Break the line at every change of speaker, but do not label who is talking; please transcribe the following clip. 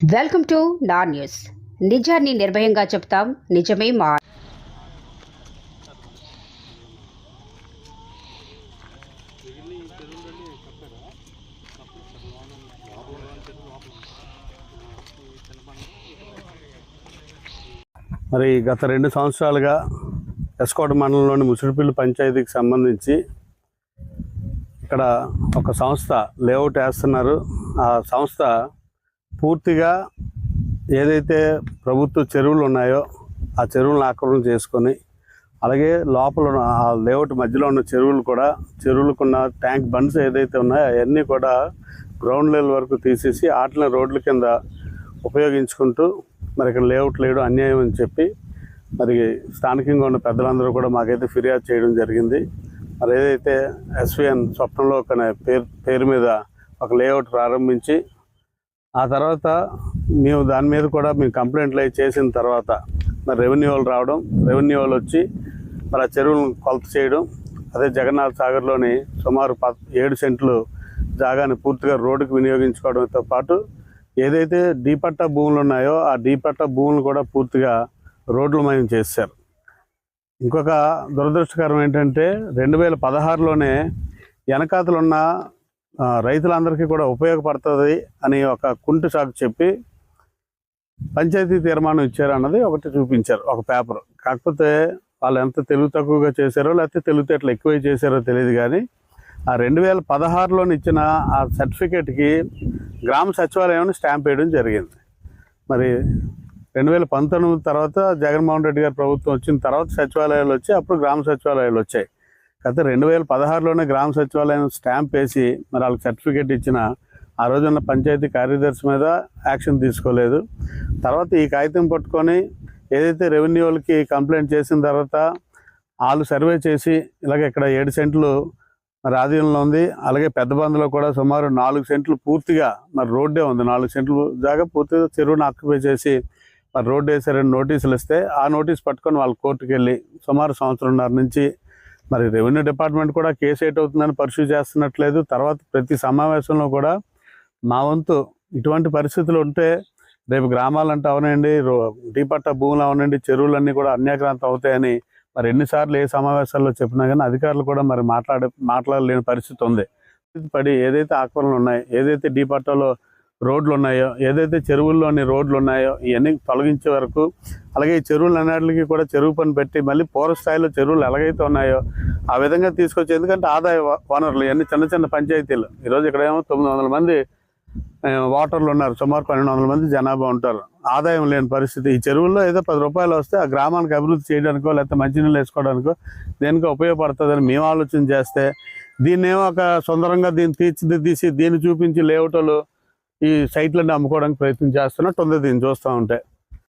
Welcome to నా news. నిజాన్ని నిర్భయంగా చెప్తాం నిజమే మా
మరి గత రెండు సంవత్సరాలుగా ఎస్కోట మండలంలోని ముసుడిపిల్లి పంచాయతీకి సంబంధించి ఇక్కడ ఒక సంస్థ లేఅవుట్ వేస్తున్నారు. ఆ సంస్థ పూర్తిగా ఏదైతే ప్రభుత్వ చెరువులు ఉన్నాయో ఆ చెరువులను ఆక్రమణ చేసుకొని అలాగే లోపల ఆ లేఅవుట్ మధ్యలో ఉన్న చెరువులు కూడా చెరువులకున్న ట్యాంక్ బండ్స్ ఏదైతే ఉన్నాయో అవన్నీ కూడా గ్రౌండ్ లెవెల్ వరకు తీసేసి వాటిని రోడ్ల కింద ఉపయోగించుకుంటూ మరి ఇక్కడ లేఅవుట్ లేయడం అన్యాయం అని చెప్పి మరి స్థానికంగా ఉన్న పెద్దలందరూ కూడా మాకైతే ఫిర్యాదు చేయడం జరిగింది. మరి ఏదైతే ఎస్విఎన్ స్వప్నంలో ఒక పేరు పేరు మీద ఒక లేఅవుట్ ప్రారంభించి ఆ తర్వాత మేము దాని మీద కూడా మేము కంప్లైంట్లు అవి చేసిన తర్వాత మరి రెవెన్యూ వాళ్ళు రావడం రెవెన్యూ వాళ్ళు వచ్చి మరి ఆ చెరువులను కొలత చేయడం అదే జగన్నాథ్ సాగర్లోని సుమారు ప ఏడు సెంట్లు జాగాని పూర్తిగా రోడ్డుకు వినియోగించుకోవడంతో పాటు ఏదైతే డీపట్ట భూములు ఉన్నాయో ఆ డీపట్ట భూములు కూడా పూర్తిగా రోడ్లమయం చేశారు. ఇంకొక దురదృష్టకరం ఏంటంటే రెండు వేల పదహారులోనే వెనకాతలున్న ఉన్న రైతులందరికీ కూడా ఉపయోగపడుతుంది అని ఒక కుంటు సాకు చెప్పి పంచాయతీ తీర్మానం ఇచ్చారు అన్నది ఒకటి చూపించారు ఒక పేపర్. కాకపోతే వాళ్ళు ఎంత తెలుగు తక్కువగా చేశారో లేకపోతే తెలివితేటలు ఎక్కువ చేశారో తెలియదు కానీ ఆ రెండు వేల పదహారులోని ఇచ్చిన ఆ సర్టిఫికేట్కి గ్రామ సచివాలయం స్టాంప్ వేయడం జరిగింది. మరి రెండు వేల పంతొమ్మిది తర్వాత జగన్మోహన్ రెడ్డి గారి ప్రభుత్వం వచ్చిన తర్వాత సచివాలయాలు వచ్చి అప్పుడు గ్రామ సచివాలయాలు వచ్చాయి. కాకపోతే రెండు వేల పదహారులోనే గ్రామ సచివాలయం స్టాంప్ వేసి మరి వాళ్ళకి సర్టిఫికేట్ ఇచ్చిన ఆ రోజున్న పంచాయతీ కార్యదర్శి మీద యాక్షన్ తీసుకోలేదు. తర్వాత ఈ కాగితం పట్టుకొని ఏదైతే రెవెన్యూ వాళ్ళకి కంప్లైంట్ చేసిన తర్వాత వాళ్ళు సర్వే చేసి ఇలాగ ఇక్కడ ఏడు సెంట్లు మరి ఆధీనంలో ఉంది. అలాగే పెద్ద బందులో కూడా సుమారు నాలుగు సెంట్లు పూర్తిగా మరి రోడ్డే ఉంది. నాలుగు సెంట్లు జాగా పూర్తిగా చెరువును ఆక్యుపై చేసి మరి రోడ్డు వేసారని నోటీసులు ఇస్తే ఆ నోటీస్ పట్టుకొని వాళ్ళు కోర్టుకు వెళ్ళి సుమారు సంవత్సరంన్నర నుంచి మరి రెవెన్యూ డిపార్ట్మెంట్ కూడా కేసు ఎయిట్ అవుతుందని పర్సూ చేస్తున్నట్లేదు. తర్వాత ప్రతి సమావేశంలో కూడా మా వంతు ఇటువంటి పరిస్థితులు ఉంటే రేపు గ్రామాలంటే అవనండి రో- డీపట్ట భూములు అవనండి చెరువులన్నీ కూడా అన్యాక్రాంతం అవుతాయని మరి ఎన్నిసార్లు ఏ సమావేశాల్లో చెప్పినా కానీ అధికారులు కూడా మరి మాట్లాడే మాట్లాడలేని పరిస్థితి ఉంది. పడి ఏదైతే ఆక్రమణలు ఉన్నాయి ఏదైతే డీపట్టాలో రోడ్లు ఉన్నాయో ఏదైతే చెరువుల్లోని రోడ్లు ఉన్నాయో ఇవన్నీ తొలగించే వరకు అలాగే ఈ చెరువులు అన్నిటికి కూడా చెరువు పని పెట్టి మళ్ళీ పూర్వ స్థాయిలో చెరువులు ఎలాగైతే ఉన్నాయో ఆ విధంగా తీసుకొచ్చి ఎందుకంటే ఆదాయ వనరులు ఇవన్నీ చిన్న చిన్న పంచాయతీలు. ఈరోజు ఇక్కడ ఏమో తొమ్మిది వందల మంది వాటర్లు ఉన్నారు. సుమారు పన్నెండు వందల మంది జనాభా ఉంటారు. ఆదాయం లేని పరిస్థితి. ఈ చెరువుల్లో ఏదో పది రూపాయలు వస్తే ఆ గ్రామానికి అభివృద్ధి చేయడానికో లేకపోతే మంచినీళ్ళు వేసుకోవడానికో దేనికో ఉపయోగపడుతుందని మేము ఆలోచన చేస్తే దీన్ని ఏమో ఒక సుందరంగా దీన్ని తీర్చిదిద్దీసి దీన్ని చూపించి లేఅవుటోలు ఈ సైట్లన్నీ అమ్ముకోవడానికి ప్రయత్నం చేస్తున్నట్టు తొందర దీన్ని చూస్తూ ఉంటాయి